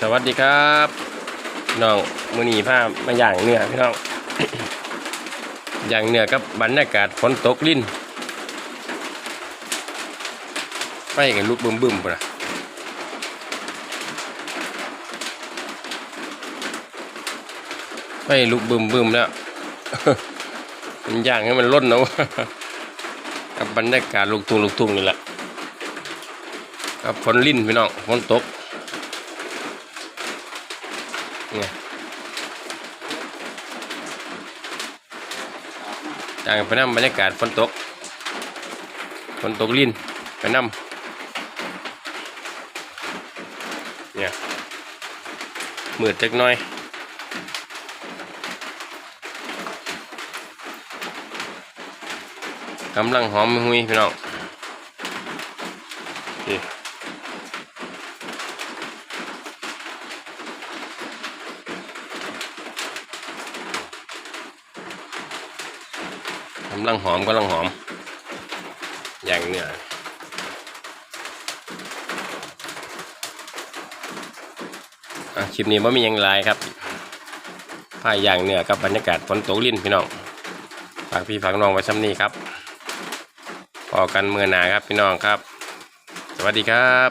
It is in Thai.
สวัสดีครับน้องมือนีผ้ามาอย่างเนื้อพี่น้องอย่างเนื้อกับบรรยากาศฝนตกลิ้นไฟกันลุกบึมบึมปะนะไฟลุกบึมบึมแล้วมันย่างให้มันล้นนะกับบรรยากาศลูกทุ่งลูกทุ่งนี่แหละกับฝนลิ้นพี่น้องฝนตก จางไปนั่บรรยากาศฝนตกฝนตกลิ้นไปนั่เนี่ยมืดจักน่อยกำลังหอมหุยพี่น้อง กำลังหอมกำลังหอม อย่างเนื้ออะคลิปนี้ว่ามียังไรครับพายอย่างเนื้อกับบรรยากาศฝนตกลิ้นพี่น้องฝากพี่ฝากน้องไว้ซ้ำนี้ครับพอกันเมื่อหนาครับพี่น้องครับ สวัสดีครับ